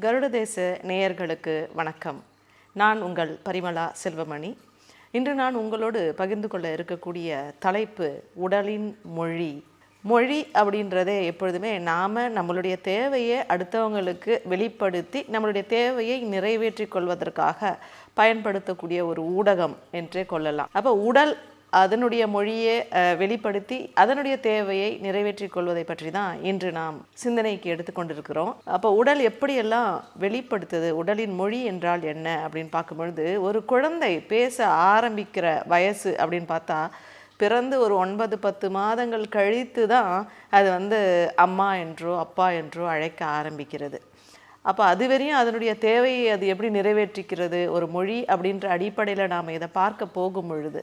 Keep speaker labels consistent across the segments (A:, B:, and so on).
A: கருடதேச நேயர்களுக்கு வணக்கம். நான் உங்கள் பரிமளா செல்வமணி. இன்று நான் உங்களோடு பகிர்ந்து கொள்ள இருக்கக்கூடிய தலைப்பு உடலின் மொழி. மொழி அப்படின்றதே எப்பொழுதுமே நாம் நம்மளுடைய தேவையை அடுத்தவங்களுக்கு வெளிப்படுத்தி நம்மளுடைய தேவையை நிறைவேற்றிக் கொள்வதற்காக பயன்படுத்தக்கூடிய ஒரு ஊடகம் என்றே கொள்ளலாம். அப்போ உடல் அதனுடைய மொழியை வெளிப்படுத்தி அதனுடைய தேவையை நிறைவேற்றிக் கொள்வதை பற்றி தான் இன்று நாம் சிந்தனைக்கு எடுத்துக்கொண்டிருக்கிறோம் அப்போ உடல் எப்படியெல்லாம் வெளிப்படுத்துது உடலின் மொழி என்றால் என்ன அப்படின்னு பார்க்கும்பொழுது ஒரு குழந்தை பேச ஆரம்பிக்கிற வயசு அப்படின்னு பார்த்தா பிறந்து ஒரு ஒன்பது பத்து மாதங்கள் கழித்து தான் அது வந்து அம்மா என்றோ அப்பா என்றோ அழைக்க ஆரம்பிக்கிறது. அப்போ அது வரையும் அதனுடைய தேவையை அது எப்படி நிறைவேற்றிக்கிறது ஒரு மொழி அப்படின்ற அடிப்படையில் நாம் இதை பார்க்க போகும் பொழுது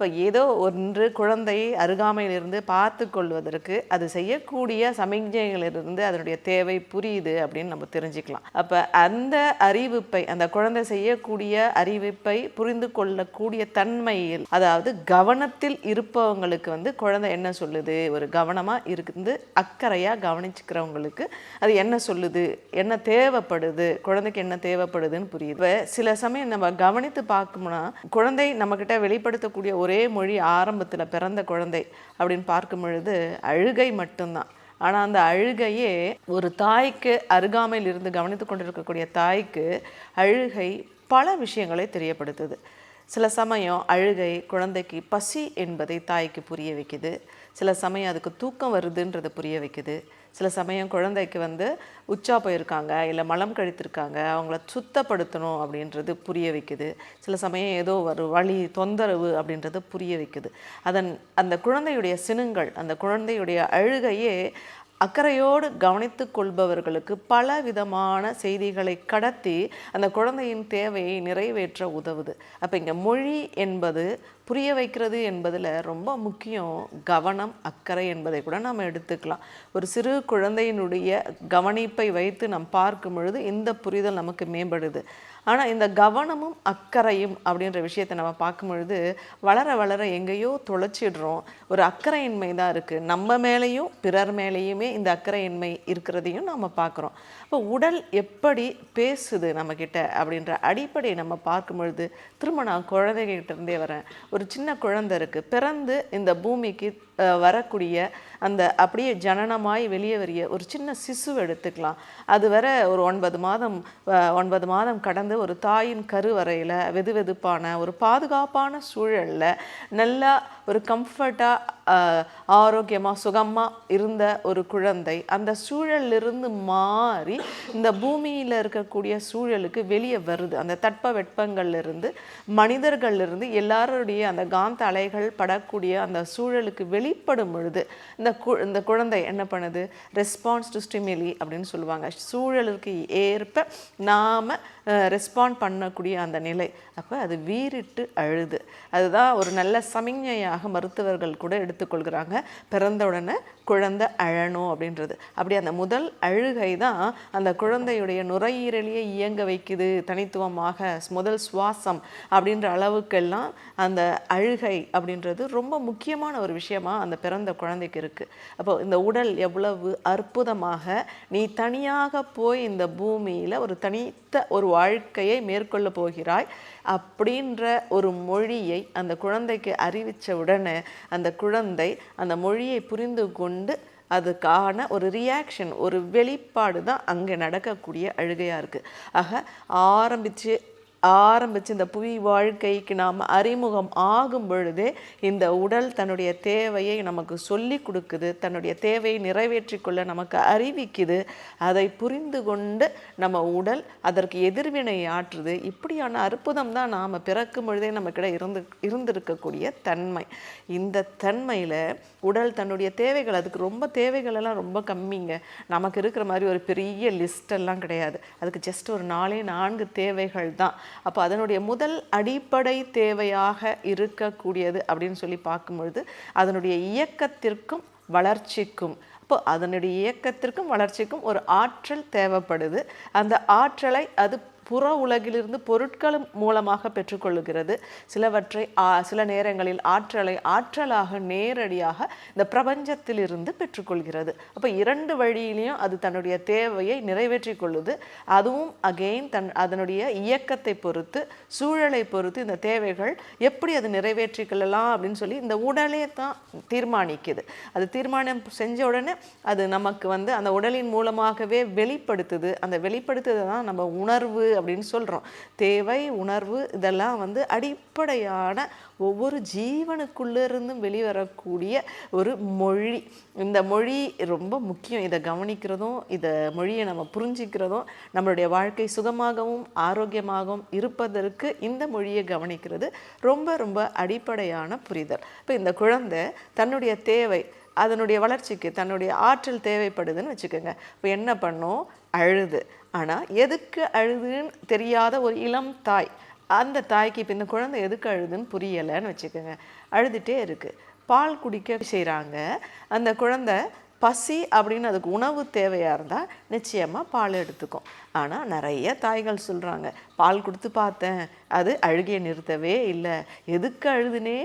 A: இப்போ ஏதோ ஒன்று குழந்தையை அருகாமையிலிருந்து பார்த்து கொள்வதற்கு அது செய்யக்கூடிய சமிக்ஞைகளிலிருந்து அதனுடைய தேவை புரியுது அப்படின்னு நம்ம தெரிஞ்சுக்கலாம். அப்போ அந்த அறிவிப்பை அந்த குழந்தை செய்யக்கூடிய அறிவிப்பை புரிந்து கொள்ளக்கூடிய தன்மையில் அதாவது கவனத்தில் இருப்பவங்களுக்கு வந்து குழந்தை என்ன சொல்லுது? ஒரு கவனமாக இருந்து அக்கறையாக கவனிச்சுக்கிறவங்களுக்கு அது என்ன சொல்லுது? என்ன தேவைப்படுது? குழந்தைக்கு என்ன தேவைப்படுதுன்னு புரியுது. இப்போ சில சமயம் நம்ம கவனித்து பார்க்கணும்னா குழந்தை நம்மக்கிட்ட வெளிப்படுத்தக்கூடிய ஒரு ஒரே மொழி ஆரம்பத்தில் பிறந்த குழந்தை அப்படின்னு பார்க்கும் பொழுது அழுகை மட்டும்தான். ஆனால் அந்த அழுகையே ஒரு தாய்க்கு அருகாமையில் இருந்து கவனித்து கொண்டிருக்கக்கூடிய தாய்க்கு அழுகை பல விஷயங்களை தெரியப்படுத்துது. சில சமயம் அழுகை குழந்தைக்கு பசி என்பதை தாய்க்கு புரிய வைக்குது. சில சமயம் அதுக்கு தூக்கம் வருதுன்றதை புரிய வைக்குது. சில சமயம் குழந்தைக்கு வந்து உச்சா போயிருக்காங்க இல்லை மலம் கழித்திருக்காங்க அவங்கள சுத்தப்படுத்தணும் அப்படின்றது புரிய வைக்குது. சில சமயம் ஏதோ ஒரு வழி தொந்தரவு அப்படின்றது புரிய வைக்குது. அதன் அந்த குழந்தையுடைய சினுங்கள் அந்த குழந்தையுடைய அழுகையே அக்கறையோடு கவனித்து கொள்பவர்களுக்கு பல விதமான செய்திகளை கடத்தி அந்த குழந்தையின் தேவையை நிறைவேற்ற உதவுது. அப்போ இங்கே மொழி என்பது புரிய வைக்கிறது என்பதில் ரொம்ப முக்கியம். கவனம் அக்கறை என்பதை கூட நாம் எடுத்துக்கலாம். ஒரு சிறு குழந்தையினுடைய கவனிப்பை வைத்து நாம் பார்க்கும் பொழுது இந்த புரிதல் நமக்கு மேம்படுது. ஆனால் இந்த கவனமும் அக்கறையும் அப்படின்ற விஷயத்தை நம்ம பார்க்கும்பொழுது வளர வளர எங்கேயோ தொலைச்சிடுறோம். ஒரு அக்கறையின்மை தான் இருக்குது நம்ம மேலேயும் பிறர் மேலேயுமே இந்த அக்கறையின்மை இருக்கிறதையும் நம்ம பார்க்குறோம். இப்போ உடல் எப்படி பேசுது நம்மக்கிட்ட அப்படின்ற அடிப்படையை நம்ம பார்க்கும்பொழுது திரும்ப நான் குழந்தைகிட்டேருந்தே வரேன். ஒரு சின்ன குழந்தை இருக்குது பிறந்து இந்த பூமிக்கு வரக்கூடிய அந்த அப்படியே ஜனனமாய் வெளியே வரிய ஒரு சின்ன சிசு எடுத்துக்கலாம். அது வர ஒரு ஒன்பது மாதம் ஒன்பது மாதம் கடந்து ஒரு தாயின் கருவறையில் வெது வெதுப்பான ஒரு பாதுகாப்பான சூழலில் நல்லா ஒரு கம்ஃபர்ட்டாக ஆரோக்கியமாக சுகமாக இருந்த ஒரு குழந்தை அந்த சூழலிருந்து மாறி இந்த பூமியில் இருக்கக்கூடிய சூழலுக்கு வெளியே வருது. அந்த தட்ப வெட்பங்கள்ல மனிதர்கள்லேருந்து எல்லாருடைய அந்த காந்த அலைகள் படக்கூடிய அந்த சூழலுக்கு வெளிப்படும் பொழுது இந்த கு இந்த குழந்தை என்ன பண்ணுது? ரெஸ்பான்ஸ் டு ஸ்டிமிலி அப்படின்னு சொல்லுவாங்க. சூழலுக்கு ஏற்ப நாம் ரெஸ்பாண்ட் பண்ணக்கூடிய அந்த நிலை. அப்போ அது வீறிட்டு அழுது. அதுதான் ஒரு நல்ல சமிஞ்ஞையாக மருத்துவர்கள் கூட எடுத்து எடுத்துக்கொள்கிறாங்க. பிறந்த உடனே குழந்தை அழணும் அப்படின்றது. அப்படி அந்த முதல் அழுகை தான் அந்த குழந்தையுடைய நுரையீரலையே இயங்க வைக்குது தனித்துவமாக முதல் சுவாசம் அப்படின்ற அளவுக்கெல்லாம் அந்த அழுகை அப்படின்றது ரொம்ப முக்கியமான ஒரு விஷயமா அந்த பிறந்த குழந்தைக்கு இருக்குது அப்போ இந்த உடல் எவ்வளவு அற்புதமாக நீ தனியாக போய் இந்த பூமியில் ஒரு தனித்த ஒரு வாழ்க்கையை மேற்கொள்ள போகிறாய் அப்படின்ற ஒரு மொழியை அந்த குழந்தைக்கு அறிவித்த உடனே அந்த குழந்தை அந்த மொழியை புரிந்து கொண்டு அதுக்கான ஒரு ரியாக்ஷன் ஒரு வெளிப்பாடு தான் அங்கே நடக்கக்கூடிய அழுகையாக இருக்குது ஆக ஆரம்பித்து ஆரம்பித்து இந்த புவி வாழ்க்கைக்கு நாம் அறிமுகம் ஆகும் பொழுதே இந்த உடல் தன்னுடைய தேவையை நமக்கு சொல்லி கொடுக்குது தன்னுடைய தேவையை நிறைவேற்றிக்கொள்ள நமக்கு அறிவிக்குது. அதை புரிந்து கொண்டு நம்ம உடல் அதற்கு எதிர்வினை ஆற்றுது. இப்படியான அற்புதம் தான் நாம் பிறக்கும் பொழுதே நமக்கிட்ட இருந்து இருந்திருக்கக்கூடிய தன்மை. இந்த தன்மையில் உடல் தன்னுடைய தேவைகள் அதுக்கு ரொம்ப தேவைகளெல்லாம் ரொம்ப கம்மிங்க. நமக்கு இருக்கிற மாதிரி ஒரு பெரிய லிஸ்ட் எல்லாம் கிடையாது. அதுக்கு ஜஸ்ட் ஒரு நாலே நான்கு தேவைகள் தான். அப்போ அதனுடைய முதல் அடிப்படை தேவையாக இருக்கக்கூடியது அப்படின்னு சொல்லி பார்க்கும்பொழுது அதனுடைய இயக்கத்திற்கும் வளர்ச்சிக்கும் அப்போ அதனுடைய இயக்கத்திற்கும் வளர்ச்சிக்கும் ஒரு ஆற்றல் தேவைப்படுது. அந்த ஆற்றலை அது புற உலகிலிருந்து பொருட்களும் மூலமாக பெற்றுக்கொள்கிறது சிலவற்றை சில நேரங்களில் ஆற்றலை ஆற்றலாக நேரடியாக இந்த பிரபஞ்சத்திலிருந்து பெற்றுக்கொள்கிறது. அப்போ இரண்டு வழியிலையும் அது தன்னுடைய தேவையை நிறைவேற்றி கொள்ளுது. அதுவும் அகெயின் தன் அதனுடைய இயக்கத்தை பொறுத்து சூழலை பொறுத்து இந்த தேவைகள் எப்படி அது நிறைவேற்றி கொள்ளலாம் அப்படின்னு சொல்லி இந்த உடலே தான் தீர்மானிக்குது. அது தீர்மானம் செஞ்ச உடனே அது நமக்கு வந்து அந்த உடலின் மூலமாகவே வெளிப்படுத்துது. அந்த வெளிப்படுத்துறது தான் நம்ம உணர்வு அப்படின்னு சொல்கிறோம் தேவை உணர்வு இதெல்லாம் வந்து அடிப்படையான ஒவ்வொரு ஜீவனுக்குள்ளே இருந்தும் வெளிவரக்கூடிய ஒரு மொழி. இந்த மொழி ரொம்ப முக்கியம். இதை கவனிக்கிறதும் இதை மொழியை நம்ம புரிஞ்சிக்கிறதும் நம்மளுடைய வாழ்க்கை சுகமாகவும் ஆரோக்கியமாகவும் இருப்பதற்கு இந்த மொழியை கவனிக்கிறது ரொம்ப ரொம்ப அடிப்படையான புரிதல். இப்போ இந்த குழந்தை தன்னுடைய தேவை அதனுடைய வளர்ச்சிக்கு தன்னுடைய ஆற்றல் தேவைப்படுதுன்னு வச்சுக்கோங்க. இப்போ என்ன பண்ணும்? அழுது. ஆனால் எதுக்கு அழுதுன்னு தெரியாத ஒரு இளம் தாய் அந்த தாய்க்கு இப்போ இந்த குழந்தை எதுக்கு அழுதுன்னு புரியலைன்னு வச்சுக்கோங்க. அழுதுகிட்டே இருக்குது பால் குடிக்க செய்கிறாங்க அந்த குழந்தை பசி அப்படின்னு அதுக்கு உணவு தேவையாக இருந்தால் நிச்சயமாக பால் எடுத்துக்கும். ஆனால் நிறைய தாய்கள் சொல்கிறாங்க பால் கொடுத்து பார்த்தேன். அது அழுகையை நிறுத்தவே இல்லை. எதுக்கு அழுதுனே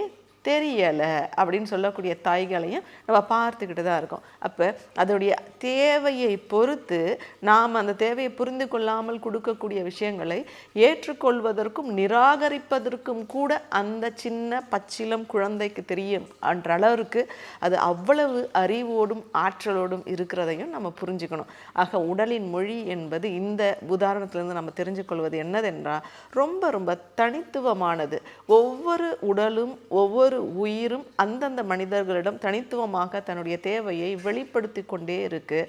A: தெரியலை அப்படின்னு சொல்லக்கூடிய தாய்களையும் நம்ம பார்த்துக்கிட்டு தான் இருக்கோம். அப்போ அதோடைய தேவையை பொறுத்து நாம் அந்த தேவையை புரிந்து கொள்ளாமல் கொடுக்கக்கூடிய விஷயங்களை ஏற்றுக்கொள்வதற்கும் நிராகரிப்பதற்கும் கூட அந்த சின்ன பச்சிலம் குழந்தைக்கு தெரியும் என்ற அளவிற்கு அது அவ்வளவு அறிவோடும் ஆற்றலோடும் இருக்கிறதையும் நம்ம புரிஞ்சுக்கணும். ஆக உடலின் மொழி என்பது இந்த உதாரணத்திலிருந்து நம்ம தெரிஞ்சு கொள்வது என்னதென்றால் ரொம்ப ரொம்ப தனித்துவமானது. ஒவ்வொரு உடலும் ஒவ்வொரு உயிரும் அந்தந்த மனிதர்களிடம் தனித்துவமாக தன்னுடைய தேவையை வெளிப்படுத்தி கொண்டே இருக்கு.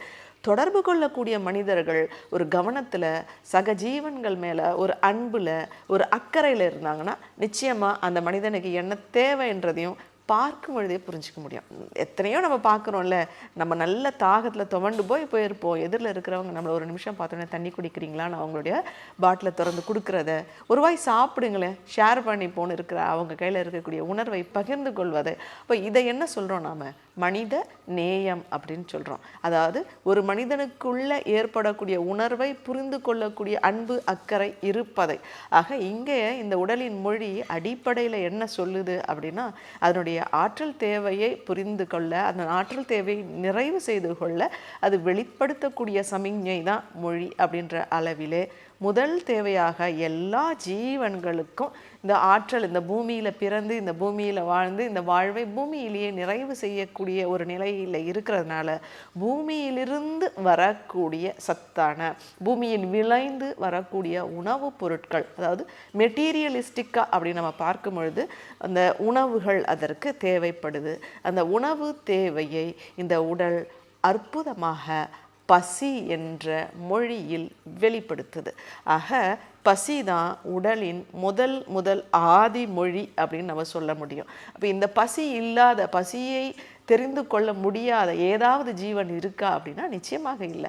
A: தொடர்பு கொள்ளக்கூடிய மனிதர்கள் ஒரு கவனத்தில் சகஜீவன்கள் மேலே ஒரு அன்பில் ஒரு அக்கறையில் இருந்தாங்கன்னா நிச்சயமாக அந்த மனிதனுக்கு என்ன தேவைன்றதையும் பார்க்கும் பொழுதே புரிஞ்சுக்க முடியும். எத்தனையோ நம்ம பார்க்குறோம்ல நம்ம நல்ல தாகத்தில் துவண்டு போய் போயிருப்போம். எதிரில் இருக்கிறவங்க நம்மளை ஒரு நிமிஷம் பார்த்தோன்னே தண்ணி குடிக்கிறீங்களான்னு அவங்களுடைய பாட்டிலை திறந்து கொடுக்குறத. ஒரு வாய் சாப்பிடுங்களேன். ஷேர் பண்ணி போன்னு இருக்கிற அவங்க கையில் இருக்கக்கூடிய உணர்வை பகிர்ந்து கொள்வதை. அப்போ இதை என்ன சொல்கிறோம் நாம்? மனித நேயம் அப்படின்னு சொல்கிறோம் அதாவது ஒரு மனிதனுக்குள்ள ஏற்படக்கூடிய உணர்வை புரிந்து கொள்ளக்கூடிய அன்பு அக்கறை இருப்பதை. ஆக இங்கே இந்த உடலின் மொழி அடிப்படையில் என்ன சொல்லுது அப்படின்னா அதனுடைய ஆற்றல் தேவையை புரிந்து கொள்ள அந்த ஆற்றல் தேவையை நிறைவு செய்து கொள்ள அது வெளிப்படுத்தக்கூடிய சமிஞ்ஞை தான் மொழி அப்படின்ற அளவிலே முதல் தேவையாக எல்லா ஜீவன்களுக்கும் இந்த ஆற்றல் இந்த பூமியில் பிறந்து இந்த பூமியில் வாழ்ந்து இந்த வாழ்வை பூமியிலேயே நிறைவு செய்யக்கூடிய ஒரு நிலையில் இருக்கிறதுனால பூமியிலிருந்து வரக்கூடிய சத்தான பூமியில் விளைந்து வரக்கூடிய உணவுப் பொருட்கள் அதாவது மெட்டீரியலிஸ்டிக்காக அப்படி நம்ம பார்க்கும் பொழுது அந்த உணவுகள் அதற்கு தேவைப்படுது. அந்த உணவு தேவையை இந்த உடல் அற்புதமாக பசி என்ற மொழியில் வெளிப்படுத்துது. ஆக பசி தான் உடலின் முதல் முதல் ஆதி மொழி அப்படின்னு நம்ம சொல்ல முடியும். அப்போ இந்த பசி இல்லாத பசியை தெரிந்து கொள்ள முடியாத ஏதாவது ஜீவன் இருக்கா அப்படின்னா நிச்சயமாக இல்லை.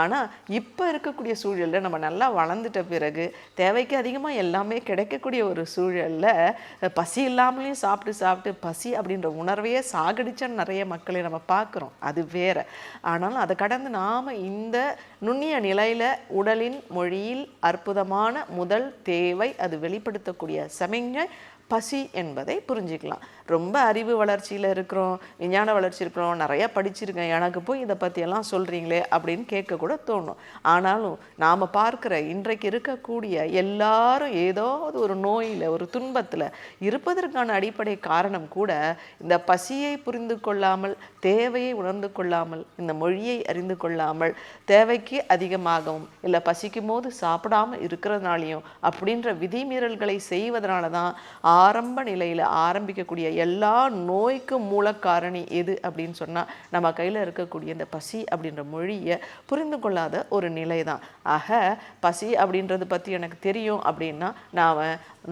A: ஆனால் இப்போ இருக்கக்கூடிய சூழலில் நம்ம நல்லா வளர்ந்துட்ட பிறகு தேவைக்கு அதிகமாக எல்லாமே கிடைக்கக்கூடிய ஒரு சூழலில் பசி இல்லாமலேயும் சாப்பிட்டு சாப்பிட்டு பசி அப்படின்ற உணர்வையே சாகடிச்ச நிறைய மக்களை நம்ம பார்க்குறோம். அது வேற. ஆனாலும் அதை கடந்து நாம் இந்த நுண்ணிய நிலையில் உடலின் மொழியில் அற்புதமான முதல் தேவை அது வெளிப்படுத்தக்கூடிய சமிஞ்சை பசி என்பதை புரிஞ்சுக்கலாம். ரொம்ப அறிவு வளர்ச்சியில் இருக்கிறோம் விஞ்ஞான வளர்ச்சி இருக்கிறோம் நிறையா படிச்சிருக்கேன் எனக்கு போய் இதை பற்றியெல்லாம் சொல்கிறீங்களே அப்படின்னு கேட்கக்கூட தோணும். ஆனாலும் நாம் பார்க்குற இன்றைக்கு இருக்கக்கூடிய எல்லாரும் ஏதாவது ஒரு நோயில் ஒரு துன்பத்தில் இருப்பதற்கான அடிப்படை காரணம் கூட இந்த பசியை புரிந்து கொள்ளாமல் தேவையை உணர்ந்து கொள்ளாமல் இந்த மொழியை அறிந்து கொள்ளாமல் தேவைக்கு அதிகமாகவும் இல்லை பசிக்கும் போது சாப்பிடாம இருக்கிறதுனாலையும் அப்படின்ற விதிமீறல்களை செய்வதனால தான் ஆரம்ப நிலையில் ஆரம்பிக்கக்கூடிய எல்லா நோய்க்கும் மூலக்காரணி எது அப்படின்னு சொன்னால் நம்ம கையில் இருக்கக்கூடிய இந்த பசி அப்படின்ற மொழியை புரிந்து கொள்ளாத ஒரு நிலை தான் ஆக பசி அப்படின்றது பற்றி எனக்கு தெரியும் அப்படின்னா நாம்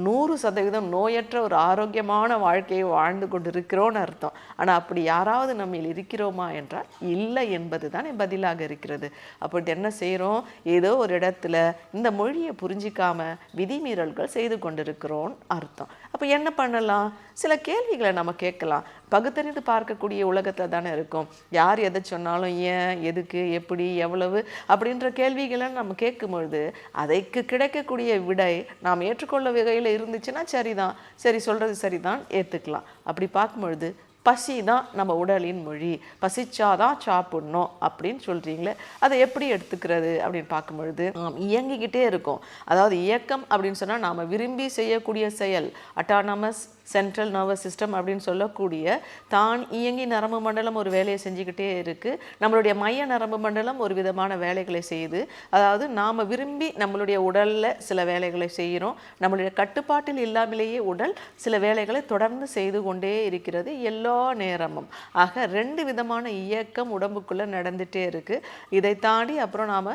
A: நூறு சதவீதம் நோயற்ற ஒரு ஆரோக்கியமான வாழ்க்கையை வாழ்ந்து கொண்டு இருக்கிறோன்னு அர்த்தம். ஆனால் அப்படி யாராவது நம்மில் இருக்கிறோமா என்றால் இல்லை என்பது தான் பதிலாக இருக்கிறது. அப்படி என்ன செய்கிறோம் ஏதோ ஒரு இடத்துல இந்த மொழியை புரிஞ்சிக்காம விதிமீறல்கள் செய்து கொண்டிருக்கிறோன்னு அர்த்தம். அப்போ என்ன பண்ணலாம்? சில கேள்விகளை நம்ம கேட்கலாம். பகுத்தறிந்து பார்க்கக்கூடிய உலகத்தில் தானே இருக்கும். யார் எதை சொன்னாலும் ஏன் எதுக்கு எப்படி எவ்வளவு அப்படின்ற கேள்விகளை நம்ம கேட்கும்பொழுது அதைக்கு கிடைக்கக்கூடிய விடை நாம் ஏற்றுக்கொள்ள வகையில் இருந்துச்சுன்னா சரிதான். சரி சொல்கிறது சரிதான். ஏற்றுக்கலாம் அப்படி பார்க்கும்பொழுது பசி தான் நம்ம உடலின் மொழி. பசிச்சாதான் சாப்பிடணும் அப்படின்னு சொல்கிறீங்களே அதை எப்படி எடுத்துக்கிறது அப்படின்னு பார்க்கும்பொழுது இயங்கிக்கிட்டே இருக்கும். அதாவது இயக்கம் அப்படின்னு சொன்னால் நாம் விரும்பி செய்யக்கூடிய செயல் அட்டானமஸ் சென்ட்ரல் நர்வஸ் சிஸ்டம் அப்படின்னு சொல்லக்கூடிய தான் இயங்கி நரம்பு மண்டலம் ஒரு வேலையை செஞ்சுக்கிட்டே இருக்குது நம்மளுடைய மைய நரம்பு மண்டலம் ஒரு விதமான வேலைகளை செய்யுது. அதாவது நாம் விரும்பி நம்மளுடைய உடலில் சில வேலைகளை செய்கிறோம் நம்மளுடைய கட்டுப்பாட்டில் இல்லாமலேயே உடல் சில வேலைகளை தொடர்ந்து செய்து கொண்டே இருக்கிறது. எல்லோ நேரமும். ஆக ரெண்டு விதமான இயக்கம் உடம்புக்குள்ளே நடந்துகிட்டே இருக்குது இதை தாண்டி அப்புறம் நாம்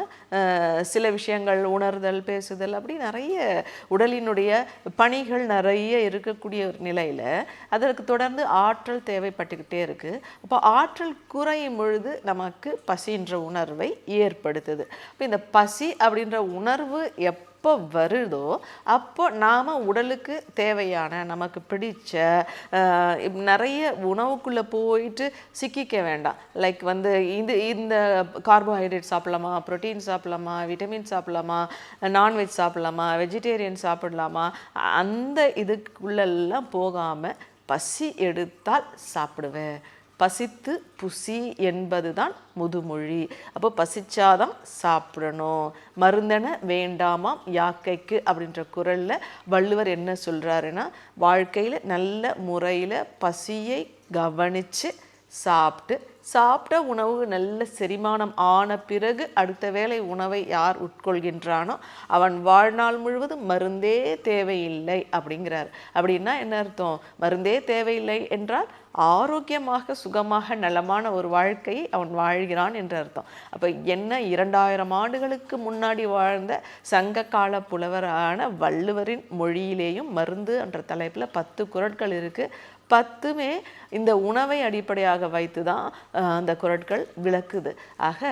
A: சில விஷயங்கள் உணர்தல் பேசுதல் அப்படி நிறைய உடலினுடைய பணிகள் நிறைய இருக்கக்கூடிய ஒரு நிலையில் அதற்கு தொடர்ந்து ஆற்றல் தேவைப்பட்டுக்கிட்டே இருக்குது அப்போ ஆற்றல் குறையும் பொழுது நமக்கு பசின்ற உணர்வை ஏற்படுத்துது. இப்போ இந்த பசி அப்படின்ற உணர்வு எப் எப்போ வருதோ அப்போ நாம் உடலுக்கு தேவையான நமக்கு பிடிச்ச நிறைய உணவுக்குள்ளே போயிட்டு சிக்கிக்க வேண்டாம். லைக் வந்து இது இந்த கார்போஹைட்ரேட் சாப்பிடலாமா ப்ரோட்டீன் சாப்பிடலாமா விட்டமின் சாப்பிடலாமா நான்வெஜ் சாப்பிடலாமா வெஜிடேரியன் சாப்பிடலாமா அந்த இதுக்குள்ளெல்லாம் போகாமல் பசி எடுத்தால் சாப்பிடுவேன். பசித்து புசி என்பதுதான் முதுமொழி. அப்போ பசிச்சாதான் சாப்பிடணும். மருந்தென வேண்டாமாம் யாக்கைக்கு அப்படின்ற குரலில் வள்ளுவர் என்ன சொல்கிறாருன்னா வாழ்க்கையில் நல்ல முறையில் பசியை கவனித்து சாப்பிட்டு சாப்பிட்ட உணவு நல்ல செரிமானம் ஆன பிறகு அடுத்த வேளை உணவை யார் உட்கொள்கின்றானோ அவன் வாழ்நாள் முழுவதும் மருந்தே தேவையில்லை அப்படிங்கிறார். அப்படின்னா என்ன அர்த்தம்? மருந்தே தேவையில்லை என்றால் ஆரோக்கியமாக சுகமாக நலமான ஒரு வாழ்க்கையை அவன் வாழ்கிறான் என்று அர்த்தம். அப்போ என்ன இரண்டாயிரம் ஆண்டுகளுக்கு முன்னாடி வாழ்ந்த சங்க கால புலவரான வள்ளுவரின் மொழியிலேயும் மருந்து என்ற தலைப்பில் பத்து குரட்கள் இருக்குது பத்துமே இந்த உணவை அடிப்படையாக வைத்து தான் அந்த குரட்கள் விளக்குது. ஆக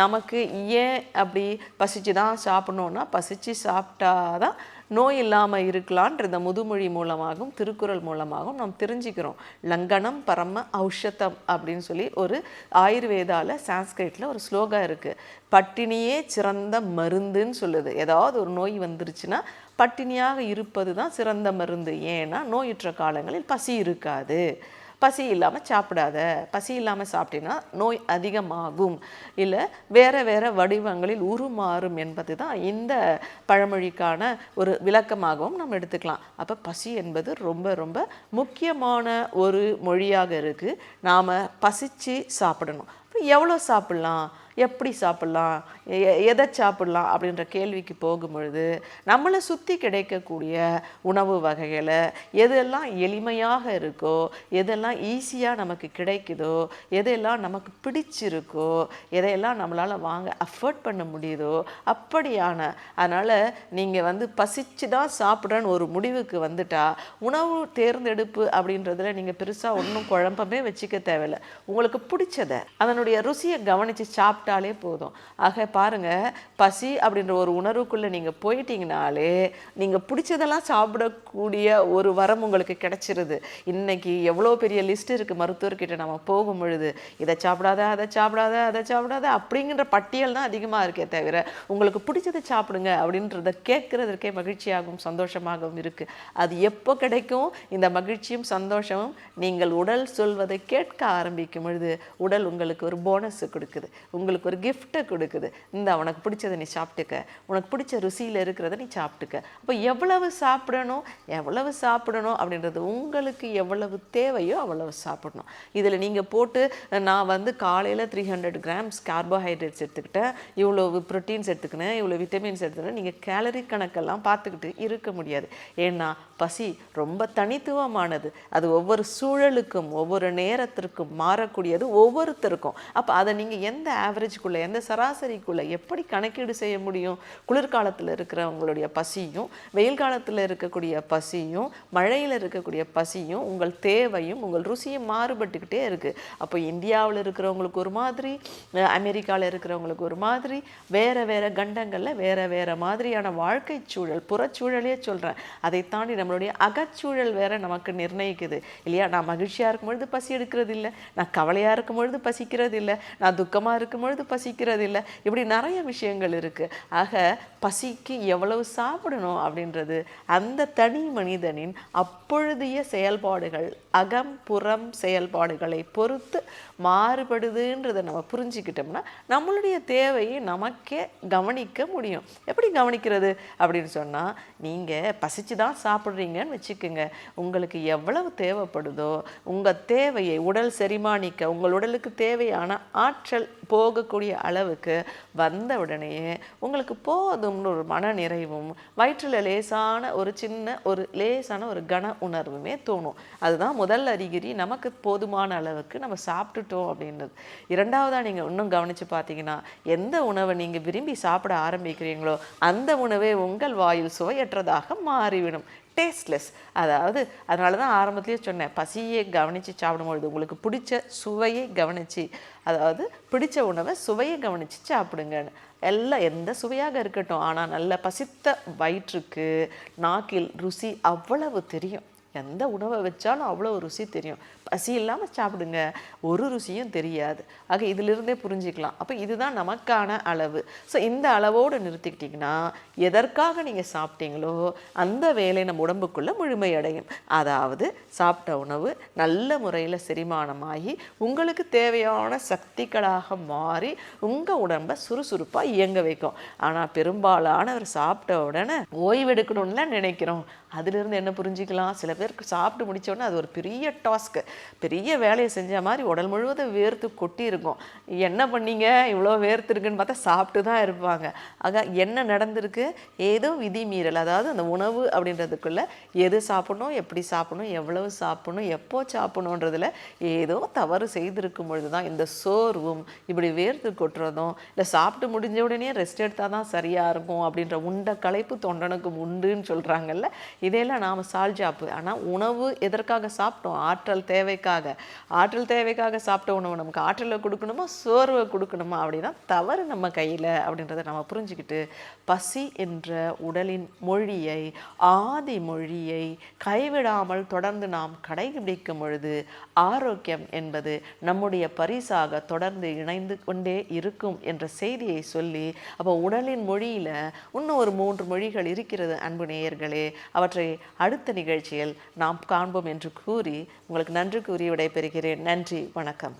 A: நமக்கு ஏன் அப்படி பசிச்சு தான் சாப்பிடணுன்னா பசிச்சு சாப்பிட்டாதான் நோய் இல்லாமல் இருக்கலான்றத முதுமொழி மூலமாகவும் திருக்குறள் மூலமாகவும் நாம் தெரிஞ்சுக்கிறோம். லங்கனம் பரம ஔஷதம் அப்படின்னு சொல்லி ஒரு ஆயுர்வேதாவில் சான்ஸ்கிரிட்டில் ஒரு ஸ்லோகா இருக்குது பட்டினியே சிறந்த மருந்துன்னு சொல்லுது. ஏதாவது ஒரு நோய் வந்துருச்சுன்னா பட்டினியாக இருப்பது தான் சிறந்த மருந்து. ஏன்னா நோயுற்ற காலங்களில் பசி இருக்காது. பசி இல்லாமல் சாப்பிடாத. பசி இல்லாமல் சாப்பிட்டீங்கன்னா நோய் அதிகமாகும். இல்லை வேறு வேறு வடிவங்களில் உருமாறும் என்பது தான் இந்த பழமொழிக்கான ஒரு விளக்கமாகவும் நம்ம எடுத்துக்கலாம். அப்போ பசி என்பது ரொம்ப ரொம்ப முக்கியமான ஒரு மொழியாக இருக்குது நாம் பசித்து சாப்பிடணும். எவ்வளோ சாப்பிட்லாம்? எப்படி சாப்பிட்லாம்? எ- எதை சாப்பிட்லாம்? அப்படின்ற கேள்விக்கு போகும்பொழுது நம்மளை சுற்றி கிடைக்கக்கூடிய உணவு வகைகளை எதெல்லாம் எளிமையாக இருக்கோ எதெல்லாம் ஈஸியாக நமக்கு கிடைக்குதோ எதெல்லாம் நமக்கு பிடிச்சிருக்கோ எதையெல்லாம் நம்மளால் வாங்க அஃபோர்ட் பண்ண முடியுதோ அப்படியான அதனால் நீங்கள் வந்து பசிச்சு தான் சாப்பிட்றேன்னு ஒரு முடிவுக்கு வந்துட்டா உணவு தேர்ந்தெடுப்பு அப்படின்றதுல நீங்கள் பெருசாக ஒன்றும் குழப்பமே வச்சுக்க தேவையில்லை. உங்களுக்கு பிடிச்சத அதனுடைய ருசியை கவனித்து சாப்பிட்டாலே போதும். ஆக பாருங்க பசி அப்படின்ற ஒரு உணர்வுக்குள்ளே நீங்கள் போயிட்டீங்கனாலே நீங்கள் பிடிச்சதெல்லாம் சாப்பிடக்கூடிய ஒரு வரம் உங்களுக்கு கிடைச்சிருது. இன்னைக்கு எவ்வளோ பெரிய லிஸ்ட் இருக்குது மருத்துவர்கிட்ட நம்ம போகும் பொழுது இதை சாப்பிடாத அதை சாப்பிடாத அதை சாப்பிடாத அப்படிங்கிற பட்டியல் தான் அதிகமாக இருக்கே தவிர உங்களுக்கு பிடிச்சதை சாப்பிடுங்க அப்படின்றத கேட்குறதற்கே மகிழ்ச்சியாகவும் சந்தோஷமாகவும் இருக்குது அது எப்போ கிடைக்கும்? இந்த மகிழ்ச்சியும் சந்தோஷமும் நீங்கள் உடல் சொல்வதை கேட்க ஆரம்பிக்கும் பொழுது உடல் உங்களுக்கு ஒரு போனஸ் கொடுக்குது. உங்களுக்கு ஒரு கிஃப்ட்டை கொடுக்குது. இந்த உனக்கு பிடிச்சதை நீ சாப்பிட்டுக்க. உனக்கு பிடிச்ச ருசியில் இருக்கிறத நீ சாப்பிட்டுக்க. அப்போ எவ்வளவு சாப்பிடணும் எவ்வளவு சாப்பிடணும் அப்படின்றது உங்களுக்கு எவ்வளவு தேவையோ அவ்வளவு சாப்பிடணும். இதில் நீங்கள் போட்டு நான் வந்து காலையில் த்ரீ ஹண்ட்ரட் கிராம்ஸ் கார்போஹைட்ரேட்ஸ் எடுத்துக்கிட்டேன். இவ்வளவு ப்ரோட்டீன்ஸ் எடுத்துக்கினேன். இவ்வளோ விட்டமின்ஸ் எடுத்துக்கினேன். நீங்கள் கேலரி கணக்கெல்லாம் பார்த்துக்கிட்டு இருக்க முடியாது. ஏன்னா பசி ரொம்ப தனித்துவமானது. அது ஒவ்வொரு சூழலுக்கும் ஒவ்வொரு நேரத்திற்கும் மாறக்கூடியது ஒவ்வொருத்தருக்கும். அப்போ அதை நீங்கள் எந்த ஆவரேஜ் ஆவரேஜ்குள்ளே எந்த சராசரிக்குள்ளே எப்படி கணக்கீடு செய்ய முடியும்? குளிர்காலத்தில் இருக்கிறவங்களுடைய பசியும் வெயில் காலத்தில் இருக்கக்கூடிய பசியும் மழையில் இருக்கக்கூடிய பசியும் உங்கள் தேவையும் உங்கள் ருசியும் மாறுபட்டுக்கிட்டே இருக்குது அப்போ இந்தியாவில் இருக்கிறவங்களுக்கு ஒரு மாதிரி அமெரிக்காவில் இருக்கிறவங்களுக்கு ஒரு மாதிரி வேறு வேறு கண்டங்களில் வேறு வேறு மாதிரியான வாழ்க்கை சூழல் புறச்சூழலே சொல்கிறேன் அதை தாண்டி நம்மளுடைய அகச்சூழல் வேறு நமக்கு நிர்ணயிக்குது. இல்லையா? நான் மகிழ்ச்சியாக இருக்கும் பொழுது பசி எடுக்கிறது இல்லை நான் கவலையாக இருக்கும் பொழுது பசிக்கிறது இல்லை நான் துக்கமாக இருக்கும் பொழுது பசிக்கிறது இல்லை இப்படி நிறைய விஷயங்கள் இருக்குது ஆக பசிக்கு எவ்வளவு சாப்பிடணும் அப்படின்றது அந்த தனி மனிதனின் அப்பொழுதைய செயல்பாடுகள் அகம் புறம் செயல்பாடுகளை பொறுத்து மாறுபடுதுன்றதை நம்ம புரிஞ்சுக்கிட்டோம்னா நம்மளுடைய தேவையை நமக்கே கவனிக்க முடியும். எப்படி கவனிக்கிறது? அப்படின்னு சொன்னால் நீங்கள் பசிச்சு தான் சாப்பிட்றீங்கன்னு வச்சுக்கோங்க. உங்களுக்கு எவ்வளவு தேவைப்படுதோ உங்கள் தேவையை உடல் செரிமானிக்க உங்கள் உடலுக்கு தேவையான ஆற்றல் போகக்கூடிய அளவுக்கு வந்த உடனேயே உங்களுக்கு போதும்னு ஒரு மன நிறைவும் வயிற்றில் லேசான ஒரு சின்ன ஒரு லேசான ஒரு கன உணர்வுமே தோணும். அதுதான் முதல் அறிகுறி. நமக்கு போதுமான அளவுக்கு நம்ம சாப்பிட்டுட்டோம் அப்படின்றது. இரண்டாவதாக நீங்கள் இன்னும் கவனித்து பார்த்தீங்கன்னா எந்த உணவை நீங்கள் விரும்பி சாப்பிட ஆரம்பிக்கிறீங்களோ அந்த உணவே உங்கள் வாயில் சுவையற்றதாக மாறிவிடும். டேஸ்ட்லெஸ் அதாவது அதனால தான் ஆரம்பத்துலேயே சொன்னேன் பசியை கவனித்து சாப்பிடும்பொழுது உங்களுக்கு பிடிச்ச சுவையை கவனித்து அதாவது பிடிச்ச உணவை சுவையை கவனித்து சாப்பிடுங்கன்னு. எல்லாம் எந்த சுவையாக இருக்கட்டும் ஆனால் நல்ல பசித்த வயிற்றுக்கு நாக்கில் ருசி அவ்வளவு தெரியும். எந்த உணவை வச்சாலும் அவ்வளோ ருசி தெரியும். பசி இல்லாமல் சாப்பிடுங்க. ஒரு ருசியும் தெரியாது. ஆக இதிலிருந்தே புரிஞ்சுக்கலாம். அப்போ இதுதான் நமக்கான அளவு. ஸோ இந்த அளவோடு நிறுத்திக்கிட்டிங்கன்னா எதற்காக நீங்கள் சாப்பிட்டீங்களோ அந்த வேலை நம்ம உடம்புக்குள்ளே முழுமையடையும். அதாவது சாப்பிட்ட உணவு நல்ல முறையில் செரிமானமாகி உங்களுக்கு தேவையான சக்திகளாக மாறி உங்கள் உடம்பை சுறுசுறுப்பாக இயங்க வைக்கும். ஆனால் பெரும்பாலானவர் சாப்பிட்ட உடனே ஓய்வெடுக்கணும்னு நினைக்கிறோம். அதிலிருந்து என்ன புரிஞ்சுக்கலாம்? சில பேர் பேருக்கு சாப்பிட்டு முடிச்ச உடனே அது ஒரு பெரிய டாஸ்க்கு பெரிய வேலையை செஞ்ச மாதிரி உடல் முழுவதும் வேர்த்து கொட்டி இருக்கும் என்ன பண்ணீங்க? இவ்வளோ வேர்த்து இருக்குன்னு பார்த்தா சாப்பிட்டு தான் இருப்பாங்க. ஆக என்ன நடந்திருக்கு? ஏதோ விதி மீறல். அதாவது அந்த உணவு அப்படின்றதுக்குள்ளே எது சாப்பிடணும் எப்படி சாப்பிடணும் எவ்வளவு சாப்பிடணும் எப்போ சாப்பிடணுன்றதில் ஏதோ தவறு செய்திருக்கும் பொழுது தான் இந்த சோர்வும் இப்படி வேர்த்து கொட்டுறதும் இல்லை சாப்பிட்டு முடிஞ்ச உடனே ரெஸ்ட் எடுத்தால் தான் சரியாக இருக்கும் அப்படின்ற உண்ட களைப்பு தொண்டனுக்கு உண்டுன்னு சொல்கிறாங்கல்ல இதையெல்லாம் நாம் சால்ஜாப்பு ஆனால் உணவு எதற்காக சாப்பிட்டோம்? ஆற்றல் தேவைக்காக. ஆற்றல் தேவைக்காக சாப்பிட்ட உணவு நமக்கு ஆற்றலை கொடுக்கணுமா? சோர்வை கொடுக்கணுமா? அப்படின்னா தவறு நம்ம கையில் அப்படின்றத நம்ம புரிஞ்சுக்கிட்டு பசி என்ற உடலின் மொழியை ஆதி மொழியை கைவிடாமல் தொடர்ந்து நாம் கடைபிடிக்கும் பொழுது ஆரோக்கியம் என்பது நம்முடைய பரிசாக தொடர்ந்து இணைந்து கொண்டே இருக்கும் என்ற செய்தியை சொல்லி அப்போ உடலின் மொழியில் இன்னும் ஒரு மூன்று மொழிகள் இருக்கிறது அன்பு நேயர்களே. அவற்றை அடுத்த நிகழ்ச்சியில் நாம் காண்போம் என்று கூறி உங்களுக்கு நன்றி கூறி விடைபெறுகிறேன். நன்றி வணக்கம்.